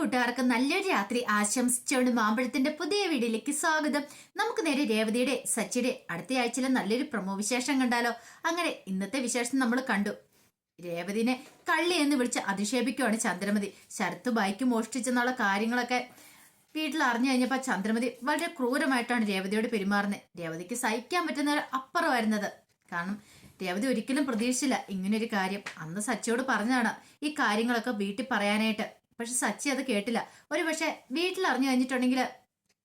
കൂട്ടുകാർക്ക് നല്ലൊരു രാത്രി ആശംസിച്ചുകൊണ്ട് മാമ്പഴത്തിന്റെ പുതിയ വീഡിയോയിലേക്ക് സ്വാഗതം. നമുക്ക് നേരെ രേവതിയുടെ സച്ചിയുടെ അടുത്ത ആഴ്ചയിലെ നല്ലൊരു പ്രമോ വിശേഷം കണ്ടാലോ? അങ്ങനെ ഇന്നത്തെ വിശേഷം നമ്മൾ കണ്ടു. രേവതിനെ കള്ളി എന്ന് വിളിച്ച് അധിക്ഷേപിക്കുവാണ് ചന്ദ്രമതി. ശരത്ത് ബൈക്ക് മോഷ്ടിച്ചെന്നുള്ള കാര്യങ്ങളൊക്കെ വീട്ടിൽ അറിഞ്ഞു കഴിഞ്ഞപ്പോൾ ചന്ദ്രമതി വളരെ ക്രൂരമായിട്ടാണ് രേവതിയോട് പെരുമാറുന്നത്. രേവതിക്ക് സഹിക്കാൻ പറ്റുന്ന അപ്പുറം വരുന്നത് കാരണം രേവതി ഒരിക്കലും പ്രതീക്ഷിച്ചില്ല ഇങ്ങനൊരു കാര്യം. അന്ന് സച്ചിയോട് പറഞ്ഞതാണ് ഈ കാര്യങ്ങളൊക്കെ വീട്ടിൽ പറയാനായിട്ട്. പക്ഷെ സച്ചി അത് കേട്ടില്ല. ഒരു പക്ഷെ വീട്ടിൽ അറിഞ്ഞു കഴിഞ്ഞിട്ടുണ്ടെങ്കിൽ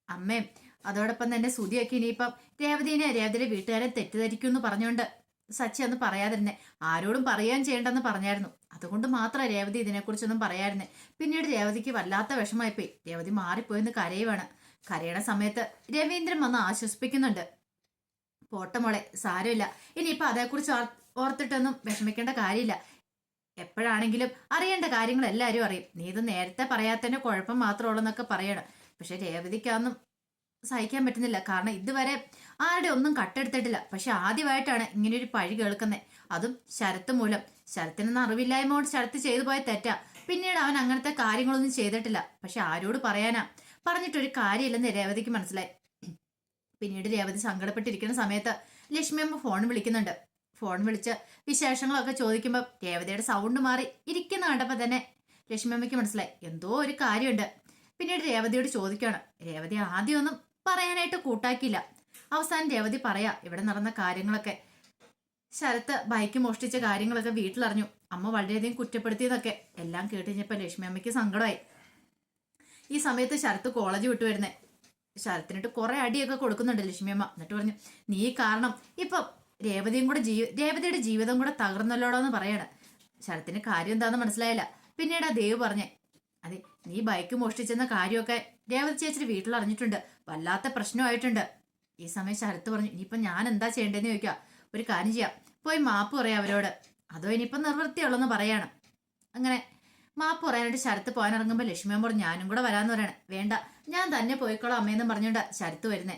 അമ്മയും അതോടൊപ്പം തന്നെ സുതിയൊക്കെ ഇനിയിപ്പം രേവതിനെ രേവതിയുടെ വീട്ടുകാരെ തെറ്റിദ്ധരിക്കും എന്ന് പറഞ്ഞുകൊണ്ട് സച്ചി അന്ന് പറയാതിരുന്നേ. ആരോടും പറയാൻ ചെയ്യേണ്ടെന്ന് പറഞ്ഞായിരുന്നു. അതുകൊണ്ട് മാത്രം രേവതി ഇതിനെക്കുറിച്ചൊന്നും പറയായിരുന്നേ പിന്നീട് രേവതിക്ക് വല്ലാത്ത വിഷമായിപ്പോയി രേവതി മാറിപ്പോയെന്ന് കരയുവാണ്. കരയണ സമയത്ത് രവീന്ദ്രൻ വന്ന് ആശ്വസിപ്പിക്കുന്നുണ്ട്. പോട്ടമോളെ സാരമില്ല. ഇനിയിപ്പോൾ അതേക്കുറിച്ച് ഓർ- ഓർത്തിട്ടൊന്നും വിഷമിക്കേണ്ട കാര്യമില്ല. എപ്പോഴാണെങ്കിലും അറിയേണ്ട കാര്യങ്ങൾ എല്ലാവരും അറിയും. നീ ഇത് നേരത്തെ പറയാത്തന്നെ കുഴപ്പം മാത്രമുള്ളൂ എന്നൊക്കെ പറയണം. പക്ഷെ രേവതിക്കൊന്നും സഹിക്കാൻ പറ്റുന്നില്ല. കാരണം ഇതുവരെ ആരുടെ ഒന്നും കട്ടെടുത്തിട്ടില്ല. പക്ഷെ ആദ്യമായിട്ടാണ് ഇങ്ങനെ ഒരു പഴി കേൾക്കുന്നത് അതും ശരത്ത് മൂലം. ശരത്തിനൊന്നും അറിവില്ലായ്മ കൊണ്ട് ശരത്ത് ചെയ്തു പോയ തെറ്റാ. പിന്നീട് അവൻ അങ്ങനത്തെ കാര്യങ്ങളൊന്നും ചെയ്തിട്ടില്ല. പക്ഷെ ആരോട് പറയാനാ? പറഞ്ഞിട്ടൊരു കാര്യമില്ലെന്ന് രേവതിക്ക് മനസ്സിലായി. പിന്നീട് രേവതി സങ്കടപ്പെട്ടിരിക്കുന്ന സമയത്ത് ലക്ഷ്മി അമ്മ ഫോൺ വിളിക്കുന്നുണ്ട്. ഫോൺ വിളിച്ച് വിശേഷങ്ങളൊക്കെ ചോദിക്കുമ്പോൾ രേവതിയുടെ സൗണ്ട് മാറി. ഇരിക്കുന്ന കണ്ടപ്പോൾ തന്നെ ലക്ഷ്മിയമ്മയ്ക്ക് മനസ്സിലായി. എന്തോ ഒരു കാര്യമുണ്ട്. പിന്നീട് രേവതിയോട് ചോദിക്കുകയാണ്. രേവതി ആദ്യമൊന്നും പറയാനായിട്ട് കൂട്ടാക്കിയില്ല. അവസാനം രേവതി പറയാ ഇവിടെ നടന്ന കാര്യങ്ങളൊക്കെ ശരത്ത് ബൈക്ക് മോഷ്ടിച്ച കാര്യങ്ങളൊക്കെ വീട്ടിലറിഞ്ഞു. അമ്മ വളരെയധികം കുറ്റപ്പെടുത്തിയതൊക്കെ എല്ലാം കേട്ട് കഴിഞ്ഞപ്പോൾ ലക്ഷ്മി സങ്കടമായി. ഈ സമയത്ത് ശരത്ത് കോളേജ് വിട്ടു വരുന്നേ. ശരത്തിനിട്ട് കുറെ അടിയൊക്കെ കൊടുക്കുന്നുണ്ട് ലക്ഷ്മിയമ്മ. എന്നിട്ട് പറഞ്ഞു നീ കാരണം ഇപ്പം രേവതിയും കൂടെ ജീവ രേവതിയുടെ ജീവിതം കൂടെ തകർന്നല്ലോടോ എന്ന് പറയണ. ശരത്തിന് കാര്യം എന്താണെന്ന് മനസ്സിലായില്ല. പിന്നീട് ആ ദേവ് പറഞ്ഞേ അതെ നീ ബൈക്ക് മോഷ്ടിച്ചെന്ന കാര്യമൊക്കെ രേവതി ചേച്ചിയുടെ വീട്ടിൽ അറിഞ്ഞിട്ടുണ്ട്. വല്ലാത്ത പ്രശ്നമായിട്ടുണ്ട്. ഈ സമയം ശരത്ത് പറഞ്ഞു ഇനിയിപ്പം ഞാൻ എന്താ ചെയ്യേണ്ടതെന്ന് ചോദിക്കാം. ഒരു കാര്യം ചെയ്യാം. പോയി മാപ്പ് പറയാം അവരോട്. അതോ ഇനിയിപ്പം നിർവൃത്തിയുള്ളെന്ന് പറയാണ്. അങ്ങനെ മാപ്പ് പറയാനായിട്ട് ശരത്ത് പോകാനിറങ്ങുമ്പോൾ അമ്മ ഞാനും കൂടെ വരാമെന്ന് പറയണേ. വേണ്ട ഞാൻ തന്നെ പോയിക്കോളാം അമ്മയെന്നും പറഞ്ഞുകൊണ്ട് ശരത്ത് വരുന്നേ.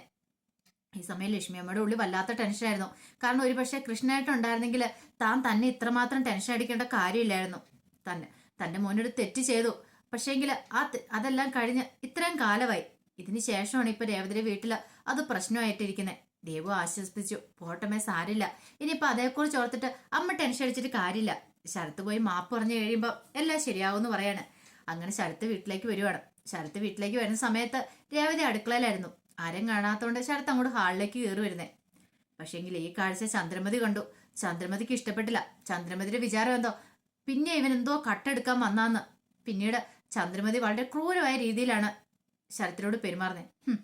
ഈ സമയം ലക്ഷ്മിയമ്മയുടെ ഉള്ളിൽ വല്ലാത്ത ടെൻഷനായിരുന്നു കാരണം ഒരു പക്ഷേ കൃഷ്ണനായിട്ടുണ്ടായിരുന്നെങ്കിൽ താൻ തന്നെ ഇത്രമാത്രം ടെൻഷൻ അടിക്കേണ്ട കാര്യമില്ലായിരുന്നു. തന്നെ തന്റെ മോനൊരു തെറ്റ് ചെയ്തു. പക്ഷേങ്കിൽ ആ അതെല്ലാം കഴിഞ്ഞ് ഇത്രയും കാലമായി. ഇതിന് ശേഷമാണ് ഇപ്പൊ രേവതിയുടെ വീട്ടിൽ അത് പ്രശ്നമായിട്ടിരിക്കുന്നത് ദേവു ആശ്വസിപ്പിച്ചു. പോട്ടമേ സാരില്ല. ഇനിയിപ്പോ അതേക്കുറിച്ച് ഓർത്തിട്ട് അമ്മ ടെൻഷൻ അടിച്ചിട്ട് കാര്യമില്ല. ശരത്ത് പോയി മാപ്പ് പറഞ്ഞു കഴിയുമ്പോൾ എല്ലാം ശരിയാവുമെന്ന് പറയാണ്. അങ്ങനെ ശരത്ത് വീട്ടിലേക്ക് വരുവാണ്. ശരത്ത് വീട്ടിലേക്ക് വരുന്ന സമയത്ത് രേവതി അടുക്കളയിലായിരുന്നു. ആരും കാണാത്തോണ്ട് ശരത്ത് അങ്ങോട്ട് ഹാളിലേക്ക് കയറി വരുന്നേ. പക്ഷേങ്കിൽ ഈ കാഴ്ച ചന്ദ്രമതി കണ്ടു. ചന്ദ്രമതിക്ക് ഇഷ്ടപ്പെട്ടില്ല. ചന്ദ്രമതിയുടെ വിചാരം എന്തോ? പിന്നെ ഇവൻ എന്തോ കട്ടെടുക്കാൻ വന്നാന്ന്. പിന്നീട് ചന്ദ്രമതി വളരെ ക്രൂരമായ രീതിയിലാണ് ശരത്തിനോട് പെരുമാറുന്നത്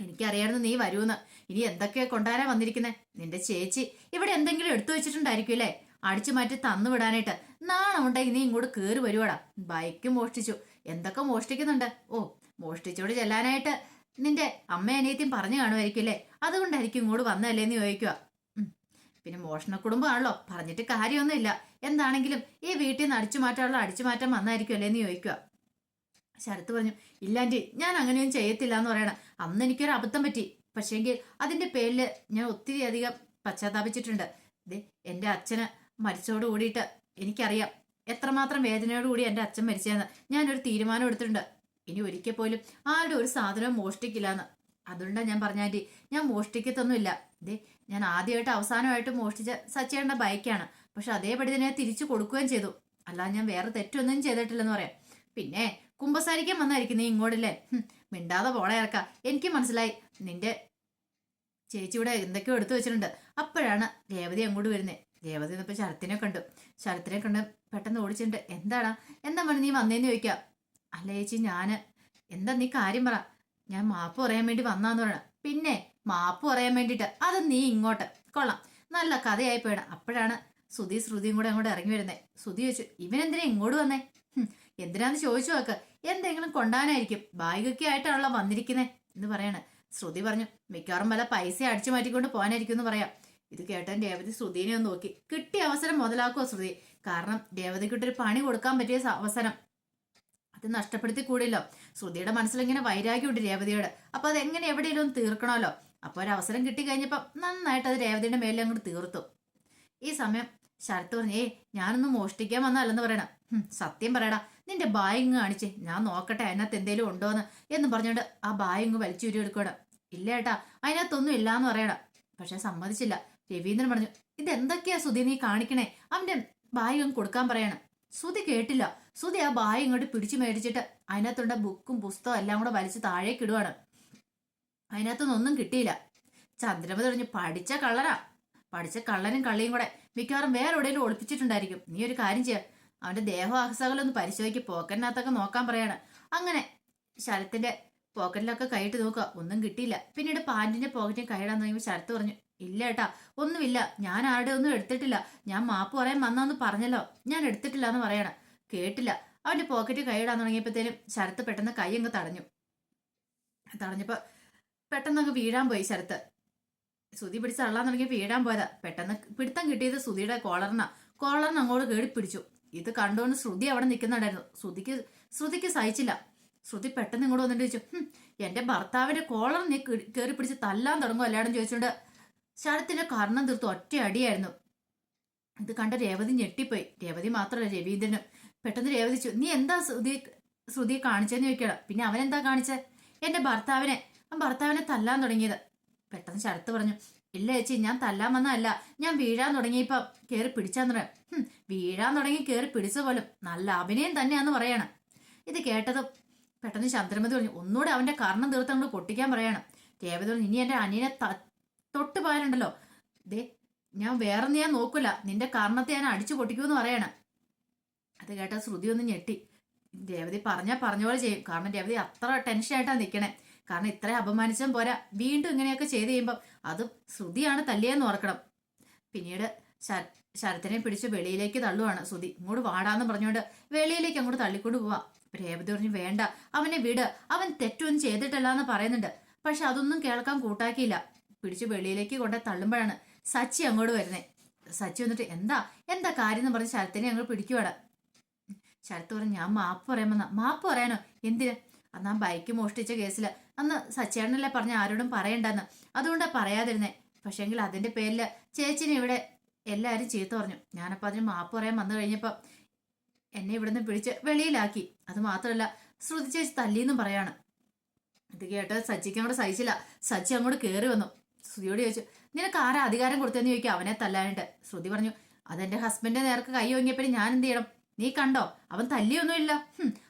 എനിക്കറിയായിരുന്നു നീ വരൂന്ന്. ഇനി എന്തൊക്കെ കൊണ്ടുവരാ വന്നിരിക്കുന്നെ? നിന്റെ ചേച്ചി ഇവിടെ എന്തെങ്കിലും എടുത്തു വെച്ചിട്ടുണ്ടായിരിക്കും അല്ലേ? അടിച്ചു മാറ്റി തന്നു വിടാനായിട്ട്. നാണമുണ്ടെങ്കിൽ നീ ഇങ്ങോട്ട് കേറി വരുവാടാ. ബൈക്ക് മോഷ്ടിച്ചു. എന്തൊക്കെ മോഷ്ടിക്കുന്നുണ്ട്? ഓ മോഷ്ടിച്ചോട് ചെല്ലാനായിട്ട് നിന്റെ അമ്മ അനിയത്തിയും പറഞ്ഞു കാണുമായിരിക്കും അല്ലേ? അതുകൊണ്ടായിരിക്കും ഇങ്ങോട്ട് വന്നതല്ലേന്ന് ചോദിക്കുക. പിന്നെ മോഷണ കുടുംബമാണല്ലോ. പറഞ്ഞിട്ട് കാര്യമൊന്നുമില്ല. എന്താണെങ്കിലും ഈ വീട്ടിൽ നിന്ന് അടിച്ചു മാറ്റാനുള്ള അടിച്ചു മാറ്റം വന്നായിരിക്കും അല്ലേന്ന് ചോദിക്കുക. ശരത്ത് പറഞ്ഞു ഇല്ലാണ്ടി ഞാൻ അങ്ങനെയൊന്നും ചെയ്യത്തില്ല എന്ന് പറയണം. അന്ന് എനിക്കൊരു അബദ്ധം പറ്റി. പക്ഷേങ്കിൽ അതിന്റെ പേരിൽ ഞാൻ ഒത്തിരി അധികം പശ്ചാത്താപിച്ചിട്ടുണ്ട്. എന്റെ അച്ഛന് മരിച്ചോട് കൂടിയിട്ട് എനിക്കറിയാം. എത്രമാത്രം വേദനയോടുകൂടി എന്റെ അച്ഛൻ മരിച്ചതെന്ന്. ഞാനൊരു തീരുമാനം എടുത്തിട്ടുണ്ട്. ഇനി ഒരിക്കൽ പോലും ആരുടെ ഒരു സാധനവും മോഷ്ടിക്കില്ല എന്ന് അതുകൊണ്ടാണ് ഞാൻ പറഞ്ഞ ഞാൻ മോഷ്ടിക്കത്തൊന്നുമില്ല. ദേ ഞാൻ ആദ്യമായിട്ട് അവസാനമായിട്ട് മോഷ്ടിച്ച സച്ചേണ്ട ബൈക്കാണ്. പക്ഷെ അതേപടി തന്നെ തിരിച്ചു കൊടുക്കുകയും ചെയ്തു. അല്ലാതെ ഞാൻ വേറെ തെറ്റൊന്നും ചെയ്തിട്ടില്ലെന്ന് പറയാം. പിന്നെ കുമ്പസാരിക്കാൻ വന്നായിരിക്കും നീ ഇങ്ങോട്ടില്ലേ? മിണ്ടാതെ പോളെ ഇറക്ക. എനിക്ക് മനസ്സിലായി. നിന്റെ ചേച്ചി ഇവിടെ എന്തൊക്കെയോ എടുത്തു വെച്ചിട്ടുണ്ട്. അപ്പോഴാണ് രേവതി അങ്ങോട്ട് വരുന്നത് രേവതി എന്നിപ്പോൾ ശരത്തിനെ കണ്ടു. ശരത്തിനെ കണ്ട് പെട്ടെന്ന് ഓടിച്ചിട്ടുണ്ട്. എന്താണ് എന്താ മണി നീ വന്നേന്ന് ചോദിക്കാം? അല്ല ചേച്ചി ഞാൻ. എന്താ നീ കാര്യം പറ. ഞാൻ മാപ്പ് പറയാൻ വേണ്ടി വന്നാന്ന് പറയണം. പിന്നെ മാപ്പ് പറയാൻ വേണ്ടിട്ട് അത് നീ ഇങ്ങോട്ട്. കൊള്ളാം. നല്ല കഥയായി പോയണം. അപ്പോഴാണ് സുധി ശ്രുതിയും കൂടെ അങ്ങോട്ട് ഇറങ്ങി വരുന്നേ. സുധി ചോദിച്ചു ഇവനെന്തിനാ ഇങ്ങോട്ട് വന്നേ? എന്തിനാന്ന് ചോദിച്ചു നോക്ക്. എന്തെങ്കിലും കൊണ്ടാനായിരിക്കും. ബാഗൊക്കെ ആയിട്ടാണല്ലോ വന്നിരിക്കുന്നേ എന്ന് പറയാണ്. ശ്രുതി പറഞ്ഞു മിക്കവാറും വല്ല പൈസ അടിച്ചു മാറ്റിക്കൊണ്ട് പോകാനായിരിക്കും എന്ന് പറയാം. ഇത് കേട്ടാൻ രേവതി ശ്രുതിനെ ഒന്ന് നോക്കി. കിട്ടിയ അവസരം മുതലാക്കുമോ ശ്രുതി? കാരണം രേവതിക്കിട്ടൊരു പണി കൊടുക്കാൻ പറ്റിയ അവസരം. അത് നഷ്ടപ്പെടുത്തി കൂടില്ലോ ശ്രുതിയുടെ മനസ്സിലിങ്ങനെ വൈരാഗ്യമുണ്ട് രേവതിയോട്. അപ്പൊ അത് എങ്ങനെ എവിടെയെങ്കിലും തീർക്കണമല്ലോ? അപ്പൊ ഒരു അവസരം കിട്ടി കഴിഞ്ഞപ്പം നന്നായിട്ട് അത് രേവതിയുടെ മേലെ അങ്ങോട്ട് തീർത്തു. ഈ സമയം ശരത്ത് പറഞ്ഞു ഏയ് ഞാനൊന്നും മോഷ്ടിക്കാൻ വന്നല്ലെന്ന് പറയണം. സത്യം പറയടാ നിന്റെ ബായിങ് കാണിച്ചേ ഞാൻ നോക്കട്ടെ അതിനകത്ത് എന്തേലും ഉണ്ടോന്ന്. എന്ന് പറഞ്ഞുകൊണ്ട് ആ ബായിങ് വലിച്ചൂരി എടുക്കണം ഇല്ല ഏട്ടാ അതിനകത്തൊന്നും ഇല്ലാന്ന് പറയണം. പക്ഷെ സമ്മതിച്ചില്ല. രവീന്ദ്രൻ പറഞ്ഞു ഇതെന്തൊക്കെയാ സുധി നീ കാണിക്കണേ? അവന്റെ ബായിങ് കൊടുക്കാൻ പറയണം. സുധി കേട്ടില്ല. ശ്രുതി ആ ബായി ഇങ്ങോട്ട് പിടിച്ചു മേടിച്ചിട്ട് അതിനകത്തുണ്ട ബുക്കും പുസ്തകം എല്ലാം കൂടെ വലിച്ച് താഴേക്ക് ഇടുവാണ്. അതിനകത്തുനിന്നൊന്നും കിട്ടിയില്ല. ചന്ദ്രമതി പറഞ്ഞു പഠിച്ച കള്ളനാ. പഠിച്ച കള്ളനും കള്ളിയും കൂടെ മിക്കവാറും വേറെ എവിടെയെങ്കിലും ഒളിപ്പിച്ചിട്ടുണ്ടായിരിക്കും. നീ ഒരു കാര്യം ചെയ്യ. അവന്റെ ദേഹവാഹസകളൊന്ന് പരിശോധിക്ക്. പോക്കറ്റിനകത്തൊക്കെ നോക്കാൻ പറയാണ്. അങ്ങനെ ശരത്തിന്റെ പോക്കറ്റിലൊക്കെ കൈയിട്ട് നോക്കുക. ഒന്നും കിട്ടിയില്ല. പിന്നീട് പാന്റിന്റെ പോക്കറ്റിൽ കൈയിടാൻ തുടങ്ങിയപ്പോൾ ശരത്ത് പറഞ്ഞു ഇല്ല ഏട്ടാ ഒന്നുമില്ല. ഞാൻ ആരുടെ ഒന്നും എടുത്തിട്ടില്ല. ഞാൻ മാപ്പ് പറയാൻ വന്നാന്ന് പറഞ്ഞല്ലോ. ഞാൻ എടുത്തിട്ടില്ല എന്ന് പറയണം. കേട്ടില്ല. അവന്റെ പോക്കറ്റ് കൈയിടാൻ തുടങ്ങിയപ്പോഴത്തേനും ശരത്ത് പെട്ടെന്ന് കൈ അങ്ങ് തടഞ്ഞു. തടഞ്ഞപ്പോ പെട്ടെന്ന് അങ്ങ് വീഴാൻ പോയി ശരത്ത്. സുതി പിടിച്ച് തള്ളാൻ തുടങ്ങി വീഴാൻ പോയതാ. പെട്ടെന്ന് പിടുത്തം കിട്ടിയത് സുതിയുടെ കോളറിന. കോളറിന് അങ്ങോട്ട് കേടി പിടിച്ചു. ഇത് കണ്ടുകൊണ്ട് ശ്രുതി അവിടെ നിൽക്കുന്നുണ്ടായിരുന്നു ശ്രുതിക്ക് ശ്രുതിക്ക് സഹിച്ചില്ല. ശ്രുതി പെട്ടെന്ന് ഇങ്ങോട്ട് വന്നിട്ട് ചോദിച്ചു "ഹും, എന്റെ ഭർത്താവിന്റെ കോളർ നീ കയറി പിടിച്ച് തല്ലാൻ തുടങ്ങും അല്ലാടും ചോദിച്ചോണ്ട് ശരത്തിന്റെ കർണം തീർത്ത് ഒറ്റ അടിയായിരുന്നു. ഇത് കണ്ട രേവതി ഞെട്ടിപ്പോയി. രേവതി മാത്രമല്ല രവീന്ദ്രനും പെട്ടെന്ന് രേവതി നീ എന്താ ശ്രുതി ശ്രുതിയെ കാണിച്ചെന്ന് ചോദിക്കണം പിന്നെ അവൻ എന്താ കാണിച്ചത് എന്റെ ഭർത്താവിനെ അവൻ ഭർത്താവിനെ തല്ലാൻ തുടങ്ങിയത്. പെട്ടെന്ന് ശരത്ത് പറഞ്ഞു ഇല്ല ചേച്ചി ഞാൻ തല്ലാൻ വന്നതല്ല. ഞാൻ വീഴാൻ തുടങ്ങിയപ്പോ കേറി പിടിച്ചാന്ന് പറയാം. വീഴാൻ തുടങ്ങി കേറി പിടിച്ച പോലും നല്ല അഭിനയം തന്നെയാന്ന് പറയണം. ഇത് കേട്ടതും പെട്ടെന്ന് ചന്ദ്രമതി പറഞ്ഞു ഒന്നുകൂടെ അവന്റെ കർണം തീർത്ത് അങ്ങോട്ട് പൊട്ടിക്കാൻ പറയണം. രേവതി പറഞ്ഞു ഇനി എന്റെ അനിയനെ തൊട്ട് പോയാലുണ്ടല്ലോ ദേ ഞാൻ വേറെ ഞാൻ നോക്കൂല. നിന്റെ കാരണത്തെ ഞാൻ അടിച്ചു പൊട്ടിക്കൂന്ന് പറയണം. അത് കേട്ട ശ്രുതി ഒന്ന് ഞെട്ടി. രേവതി പറഞ്ഞാൽ പറഞ്ഞ പോലെ ചെയ്യും. കാരണം രേവതി അത്ര ടെൻഷൻ ആയിട്ടാ നിൽക്കണേ കാരണം ഇത്ര അപമാനിച്ചും പോരാ. വീണ്ടും ഇങ്ങനെയൊക്കെ ചെയ്ത് കഴിയുമ്പം അത് ശ്രുതിയാണ് തല്ലിയെന്ന് ഓർക്കണം. പിന്നീട് ശര- ശരത്തിനെ പിടിച്ച് വെളിയിലേക്ക് തള്ളുവാണ് ശ്രുതി. ഇങ്ങോട്ട് വാടാന്ന് പറഞ്ഞുകൊണ്ട് വെളിയിലേക്ക് അങ്ങോട്ട് തള്ളിക്കൊണ്ട് പോവാ. രേവതി പറഞ്ഞു വേണ്ട. അവനെ വിട്. അവൻ തെറ്റൊന്നും ചെയ്തിട്ടല്ല എന്ന് പറയുന്നുണ്ട്. പക്ഷെ അതൊന്നും കേൾക്കാൻ കൂട്ടാക്കിയില്ല. പിടിച്ച് വെളിയിലേക്ക് കൊണ്ട് തള്ളുമ്പോഴാണ് സച്ചി അങ്ങോട്ട് വരുന്നത് സച്ചി വന്നിട്ട് എന്താ? എന്താ കാര്യം? എന്ന് പറഞ്ഞ് ശരത്തിനെ അങ്ങോട്ട് പിടിക്കുവാണ്. ശരത്ത് പറഞ്ഞു ഞാൻ മാപ്പ് പറയാമെന്ന മാപ്പ് പറയാനോ? എന്തിന്? അന്ന് ആ ബൈക്ക് മോഷ്ടിച്ച കേസിൽ അന്ന് സച്ചേട്ടനല്ലേ പറഞ്ഞ ആരോടും പറയണ്ടെന്ന്. അതുകൊണ്ടാണ് പറയാതിരുന്നേ. പക്ഷെങ്കിൽ അതിന്റെ പേരിൽ ചേച്ചിനെ ഇവിടെ എല്ലാവരും ചീത്ത പറഞ്ഞു. ഞാനപ്പോൾ അതിന് മാപ്പ് പറയാൻ വന്നു കഴിഞ്ഞപ്പോൾ എന്നെ ഇവിടുന്ന് പിടിച്ച് വെളിയിലാക്കി. അത് മാത്രമല്ല ശ്രുതി ചേച്ചി തല്ലിയെന്നും പറയാണ്. ഇത് കേട്ട് സച്ചിക്ക് അങ്ങോട്ട് സഹിച്ചില്ല. സച്ചി അങ്ങോട്ട് കയറി വന്നു. ശ്രുതിയോട് ചോദിച്ചു നിനക്ക് ആരാ അധികാരം കൊടുത്തെന്ന് ചോദിക്കും? അവനെ തല്ലാനായിട്ട് ശ്രുതി പറഞ്ഞു അതെന്റെ ഹസ്ബൻഡ് നേർക്ക് കൈ ഒങ്ങിയപ്പോഴും ഞാൻ എന്ത് ചെയ്യണം? നീ കണ്ടോ? അവൻ തല്ലിയൊന്നുമില്ല.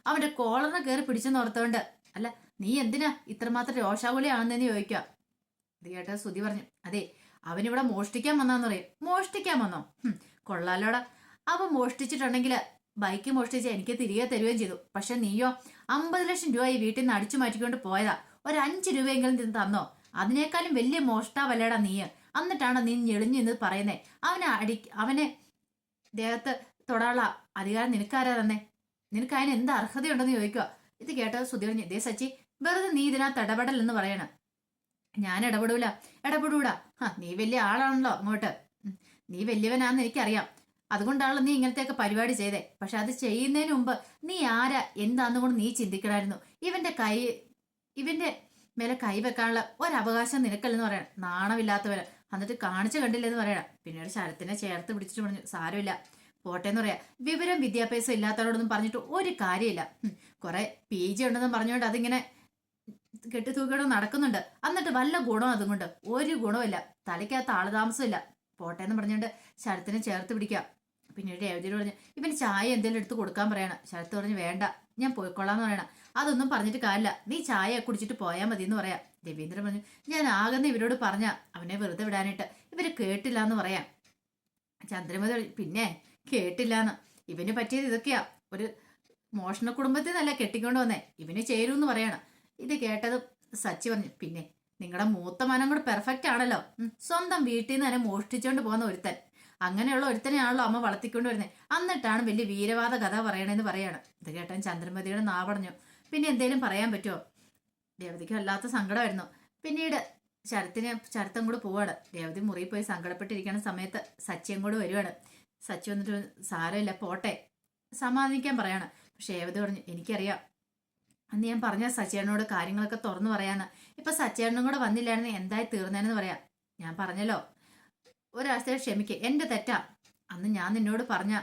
അവന്റെ കോളറിനെ കയറി പിടിച്ചെന്ന് ഓർത്തോണ്ട് അല്ല നീ എന്തിനാ ഇത്രമാത്രം രോഷാകുലിയാണെന്ന് ചോദിക്കുക ഇത് കേട്ട ശ്രുതി പറഞ്ഞു അതെ അവനിവിടെ മോഷ്ടിക്കാൻ വന്നാന്ന് പറയും. മോഷ്ടിക്കാൻ വന്നോ? കൊള്ളാലോടാ അവൻ മോഷ്ടിച്ചിട്ടുണ്ടെങ്കിൽ ബൈക്ക് മോഷ്ടിച്ച് എനിക്ക് തിരികെ തരുകയും ചെയ്തു. പക്ഷെ നീയോ അമ്പത് ലക്ഷം രൂപ ഈ വീട്ടിൽ നിന്ന് അടിച്ചു മാറ്റിക്കൊണ്ട് പോയതാ. ഒരു അഞ്ച് രൂപയെങ്കിലും തന്നോ? അതിനേക്കാളും വലിയ മോഷ്ടാവല്ലടാ നീ എന്നിട്ടാണ് നീ ഞെളിഞ്ഞു എന്ന് പറയുന്നേ അവനെ അടി അവനെ ദേഹത്ത് തൊടാനുള്ള അധികാരം നിനക്കാരാ തന്നെ നിനക്ക് അതിന് എന്ത് അർഹതയുണ്ടെന്ന് ചോദിക്കുക. ഇത് കേട്ടത് പറഞ്ഞു ഇതേ സച്ചി വെറുതെ നീ ഇതിനകത്ത് ഇടപെടൽ എന്ന് പറയണം. ഞാൻ ഇടപെടൂല ഇടപെടൂടാ. ആ നീ വലിയ ആളാണല്ലോ അങ്ങോട്ട്. നീ വലിയവനാന്ന് എനിക്കറിയാം. അതുകൊണ്ടാണല്ലോ നീ ഇങ്ങനത്തെയൊക്കെ പരിപാടി ചെയ്തേ. പക്ഷെ അത് ചെയ്യുന്നതിന് മുമ്പ് നീ ആരാ? എന്താന്ന് കൊണ്ട് നീ ചിന്തിക്കണമായിരുന്നു. ഇവന്റെ കൈ ഇവന്റെ മേലെ കൈവെക്കാനുള്ള ഒരവകാശം നിനക്കല്ലെന്ന് പറയണം. നാണമില്ലാത്തവര് എന്നിട്ട് കാണിച്ചു കണ്ടില്ലെന്ന് പറയണം. പിന്നീട് ശരത്തിനെ ചേർത്ത് പിടിച്ചിട്ട് പറഞ്ഞു സാരമില്ല. പോട്ടെ എന്ന് പറയാ. വിവരം വിദ്യാഭ്യാസം ഇല്ലാത്തവരോടൊന്നും പറഞ്ഞിട്ട് ഒരു കാര്യമില്ല. കുറെ പി ജി ഉണ്ടെന്നും പറഞ്ഞുകൊണ്ട് അതിങ്ങനെ കെട്ടിത്തൂക്കിയോടെ നടക്കുന്നുണ്ട്. എന്നിട്ട് വല്ല ഗുണം അതുകൊണ്ട്. ഒരു ഗുണമില്ല തലയ്ക്കകത്ത് ആൾ താമസമില്ല പോട്ടെ എന്ന് പറഞ്ഞുകൊണ്ട് ശരത്തിനെ ചേർത്ത് പിടിക്കാം. പിന്നീട് രേവതിയോട് പറഞ്ഞു ഇവന് ചായ എന്തെങ്കിലും എടുത്ത് കൊടുക്കാൻ പറയണം. ശരത്ത് പറഞ്ഞു വേണ്ട. ഞാൻ പോയിക്കൊള്ളാന്ന് പറയണം. അതൊന്നും പറഞ്ഞിട്ട് കാര്യമില്ല. നീ ചായ കുടിച്ചിട്ട് പോയാൽ മതി എന്ന് പറയാം. രവീന്ദ്രൻ പറഞ്ഞു ഞാൻ ആകുന്ന ഇവരോട് പറഞ്ഞ അവനെ വെറുതെ വിടാനായിട്ട് ഇവർ കേട്ടില്ല എന്ന് പറയാം. ചന്ദ്രമതി പിന്നെ പിന്നെ കേട്ടില്ലാന്ന്. ഇവന് പറ്റിയത് ഇതൊക്കെയാ. ഒരു മോഷണ കുടുംബത്തിൽ നിന്നല്ല കെട്ടിക്കൊണ്ട് വന്നേ. ഇവന് ചേരുമെന്ന് പറയണം. ഇത് കേട്ടതും സച്ചി പറഞ്ഞു പിന്നെ നിങ്ങളുടെ മൂത്ത മനം കൂടെ പെർഫെക്റ്റ് ആണല്ലോ. സ്വന്തം വീട്ടിൽ നിന്ന് തന്നെ മോഷ്ടിച്ചുകൊണ്ട് പോകുന്ന ഒരുത്തൻ. അങ്ങനെയുള്ള ഒരുത്തനെയാണല്ലോ അമ്മ വളർത്തിക്കൊണ്ട് വരുന്നത് എന്നിട്ടാണ് വലിയ വീരവാദ കഥ പറയണെന്ന് പറയാണ്. ഇത് കേട്ടാൻ ചന്ദ്രമതിയുടെ നാവടഞ്ഞു പിന്നെ എന്തേലും പറയാൻ പറ്റുമോ രേവതിക്ക് അല്ലാത്ത സങ്കടമായിരുന്നു. പിന്നീട് ശരത്തിന് ശരത്തും കൂടെ പോവാണ്. ദേവതി മുറിയിൽ പോയി സങ്കടപ്പെട്ടിരിക്കുന്ന സമയത്ത് സച്ചിയും കൂടെ വരുവാണ്. സച്ചി വന്നിട്ട് സാരമില്ല പോട്ടെ. സമാധാനിക്കാൻ പറയാണ്. പക്ഷെ രേവതി പറഞ്ഞു എനിക്കറിയാം. അന്ന് ഞാൻ പറഞ്ഞ സച്ചേട്ടനോട് കാര്യങ്ങളൊക്കെ തുറന്നു പറയാന്ന് ഇപ്പൊ സച്ചേട്ടനും കൂടെ വന്നില്ലായിരുന്നു എന്തായി തീർന്നേനെന്ന് പറയാം. ഞാൻ പറഞ്ഞല്ലോ. ഒരാഴ്ച ക്ഷമിക്ക്. എന്റെ തെറ്റാ. അന്ന് ഞാൻ നിന്നോട് പറഞ്ഞ.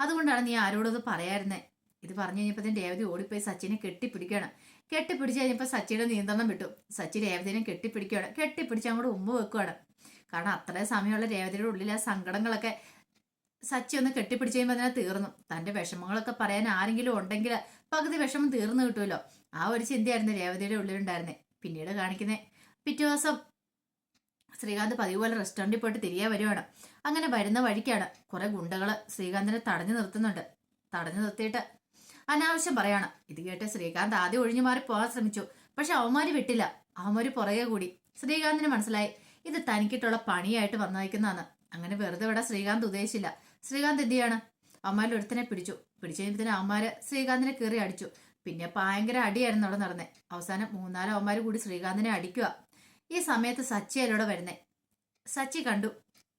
അതുകൊണ്ടാണ് നീ ആരോടത് പറയായിരുന്നേ. ഇത് പറഞ്ഞു കഴിഞ്ഞപ്പോൾ രേവതി ഓടിപ്പോയി സച്ചിനെ കെട്ടിപ്പിടിക്കുകയാണ്. കെട്ടിപ്പിടിച്ച് കഴിഞ്ഞപ്പോൾ സച്ചിയുടെ നിയന്ത്രണം വിട്ടു. സച്ചി രേവതിനെ കെട്ടിപ്പിടിക്കുകയാണ്. കെട്ടിപ്പിടിച്ച് അങ്ങോട്ട് ഉമ്മ വെക്കുകയാണ്. കാരണം അത്രയും സമയമുള്ള രേവതിയുടെ ഉള്ളിലെ ആ സങ്കടങ്ങളൊക്കെ സച്ചി ഒന്ന് കെട്ടിപ്പിടിച്ച് കഴിയുമ്പോൾ അതിനെ തീർന്നു. തന്റെ വിഷമങ്ങളൊക്കെ പറയാൻ ആരെങ്കിലും ഉണ്ടെങ്കിൽ പകുതി വിഷമം തീർന്നു കിട്ടുമല്ലോ. ആ ഒരു ചിന്തയായിരുന്നു രേവതിയുടെ ഉള്ളിലുണ്ടായിരുന്നേ. പിന്നീട് കാണിക്കുന്നേ പിറ്റേ ദിവസം ശ്രീകാന്ത് പതിവ് പോലെ റെസ്റ്റോറന്റിൽ പോയിട്ട് തിരികെ വരുവാണ്. അങ്ങനെ വരുന്ന വഴിക്കാണ് കുറേ ഗുണ്ടകൾ ശ്രീകാന്തിനെ തടഞ്ഞു നിർത്തുന്നുണ്ട്. തടഞ്ഞു നിർത്തിയിട്ട് അനാവശ്യം പറയണം. ഇത് കേട്ട ശ്രീകാന്ത് ആദ്യം ഒഴിഞ്ഞു മാറി പോകാൻ ശ്രമിച്ചു. പക്ഷെ അവന്മാര് വിട്ടില്ല. അവന്മാര് പുറകെ കൂടി. ശ്രീകാന്തിന് മനസ്സിലായി. ഇത് തനിക്കിട്ടുള്ള പണിയായിട്ട് വന്നയക്കുന്നതാണ്. അങ്ങനെ വെറുതെ വിടാൻ ശ്രീകാന്ത് ഉദ്ദേശിച്ചില്ല. ശ്രീകാന്ത് എന്ത് ചെയ്യാണ്? അവന്മാരിൽ ഒരുത്തനെ പിടിച്ചു. പിടിച്ചു കഴിയുമ്പത്തിന് അവന്മാര് ശ്രീകാന്തിനെ കയറി അടിച്ചു. പിന്നെ ഭയങ്കര അടിയായിരുന്നു അവിടെ നടന്നേ. അവസാനം മൂന്നാൽ അവന്മാര് കൂടി ശ്രീകാന്തിനെ അടിക്കുക ഈ സമയത്ത് സച്ചി അതിലൂടെ വരുന്നേ? സച്ചി കണ്ടു.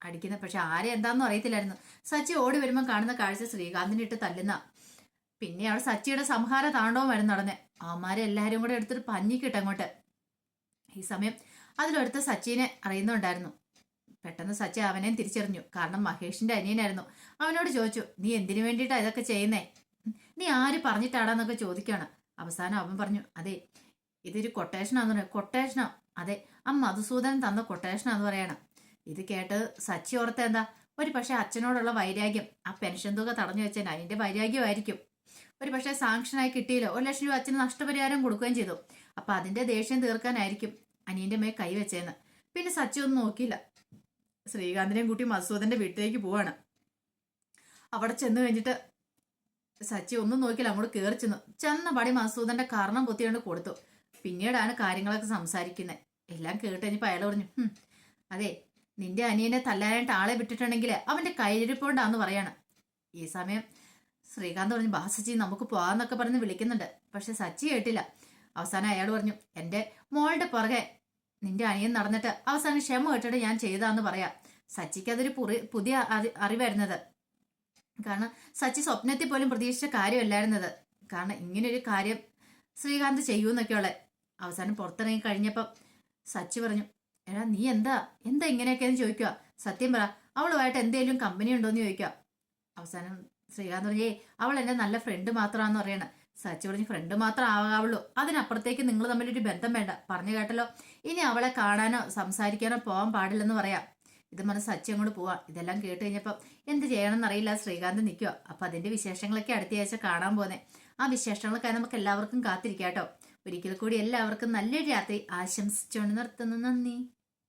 അടിക്കുന്ന പക്ഷെ ആരെ എന്താണെന്നും അറിയത്തില്ലായിരുന്നു. സച്ചി ഓടി വരുമ്പോൾ കാണുന്ന കാഴ്ച ശ്രീകാന്തിനെ ഇട്ട് തല്ലുന്ന പിന്നെ അവിടെ സച്ചിയുടെ സംഹാര താണ്ഡവം വരും നടന്നെ. ആമാരെ എല്ലാവരും കൂടെ എടുത്തിട്ട് പഞ്ഞിക്കിട്ട് അങ്ങോട്ട്. ഈ സമയം അതിലൊരുത്ത സച്ചിനെ അറിയുന്നുണ്ടായിരുന്നു. പെട്ടെന്ന് സച്ചി അവനെയും തിരിച്ചറിഞ്ഞു. കാരണം മഹേഷിന്റെ അനിയനായിരുന്നു. അവനോട് ചോദിച്ചു നീ എന്തിനു വേണ്ടിയിട്ടാ ഇതൊക്കെ ചെയ്യുന്നേ? നീ ആര് പറഞ്ഞിട്ടാടാന്നൊക്കെ ചോദിക്കുകയാണ് അവസാനം അവൻ പറഞ്ഞു അതെ ഇതൊരു കൊട്ടേഷനാന്ന് പറയാം കൊട്ടേഷനോ. അതെ ആ മധുസൂദനൻ തന്ന കൊട്ടേഷനാന്ന് പറയണം. ഇത് കേട്ട് സച്ചി ഓർത്ത എന്താ? ഒരു പക്ഷെ അച്ഛനോടുള്ള വൈരാഗ്യം. ആ പെൻഷൻ തുക തടഞ്ഞു വെച്ചാൽ അതിന്റെ വൈരാഗ്യമായിരിക്കും. ഒരു പക്ഷേ സാങ്ഷനായി കിട്ടിയില്ല. ഒരു ലക്ഷം രൂപ അച്ഛന് നഷ്ടപരിഹാരം കൊടുക്കുകയും ചെയ്തു. അപ്പൊ അതിന്റെ ദേഷ്യം തീർക്കാനായിരിക്കും അനിയന്റെ മേ കൈവച്ചേന്ന് പിന്നെ സച്ചി ഒന്നും നോക്കിയില്ല. ശ്രീകാന്തിനെയും കൂട്ടി മസൂദന്റെ വീട്ടിലേക്ക് പോവാണ്. അവിടെ ചെന്ന് കഴിഞ്ഞിട്ട് സച്ചി ഒന്നും നോക്കിയില്ല. അങ്ങോട്ട് കയറി ചെന്നു. ചെന്ന പടി മസൂദന്റെ കാരണം പൊത്തിയോണ്ട് കൊടുത്തു. പിന്നീടാണ് കാര്യങ്ങളൊക്കെ സംസാരിക്കുന്നത് എല്ലാം കേട്ട് കഴിഞ്ഞപ്പോൾ അയാൾ പറഞ്ഞു അതെ നിന്റെ അനിയനെ തല്ലാനായിട്ട് ആളെ വിട്ടിട്ടുണ്ടെങ്കിൽ അവന്റെ കയ്യിരിപ്പുണ്ടാന്ന് പറയാണ്. ഈ സമയം ശ്രീകാന്ത് പറഞ്ഞു ബാ സച്ചി നമുക്ക് പോവാന്നൊക്കെ പറഞ്ഞ് വിളിക്കുന്നുണ്ട്. പക്ഷെ സച്ചി കേട്ടില്ല. അവസാനം അയാൾ പറഞ്ഞു എന്റെ മോളുടെ പുറകെ നിന്റെ അനിയൻ നടന്നിട്ട് അവസാനം ക്ഷമ കേട്ടിട്ട് ഞാൻ ചെയ്താന്ന് പറയാം. സച്ചിക്ക് അതൊരു പുതിയ അറി- അറിവായിരുന്നത്. കാരണം സച്ചി സ്വപ്നത്തിൽ പോലും പ്രതീക്ഷിച്ച കാര്യമല്ലായിരുന്നത്. കാരണം ഇങ്ങനൊരു കാര്യം ശ്രീകാന്ത് ചെയ്യൂന്നൊക്കെയുള്ള. അവസാനം പുറത്തിറങ്ങി കഴിഞ്ഞപ്പം സച്ചി പറഞ്ഞു എടാ നീ എന്താ? എന്താ ഇങ്ങനെയൊക്കെയെന്ന് ചോദിക്കുക സത്യം പറ അവളുമായിട്ട് എന്തെങ്കിലും കമ്പനി ഉണ്ടോന്ന് ചോദിക്കുക അവസാനം ശ്രീകാന്ത് പറഞ്ഞേ അവൾ എന്റെ നല്ല ഫ്രണ്ട് മാത്രമാണെന്ന് പറയണ. സച്ചി പറഞ്ഞു ഫ്രണ്ട് മാത്രം ആകാവുള്ളൂ അതിനപ്പുറത്തേക്ക് നിങ്ങൾ തമ്മിലൊരു ബന്ധം വേണ്ട. പറഞ്ഞു കേട്ടല്ലോ. ഇനി അവളെ കാണാനോ സംസാരിക്കാനോ പോകാൻ പാടില്ലെന്ന് പറയാം. ഇത് മനസ്സ് സച്ചി അങ്ങോട്ട് പോവാം. ഇതെല്ലാം കേട്ട് കഴിഞ്ഞപ്പോൾ എന്ത് ചെയ്യണമെന്ന് അറിയില്ല ശ്രീകാന്ത് നിൽക്കുക അപ്പൊ അതിന്റെ വിശേഷങ്ങളൊക്കെ അടുത്ത ആഴ്ച കാണാൻ പോന്നെ. ആ വിശേഷങ്ങളൊക്കെ നമുക്ക് എല്ലാവർക്കും കാത്തിരിക്കാം കേട്ടോ ഒരിക്കൽ കൂടി എല്ലാവർക്കും നല്ലൊരു രാത്രി ആശംസിച്ചുകൊണ്ട് നിർത്തുന്നു. നന്ദി.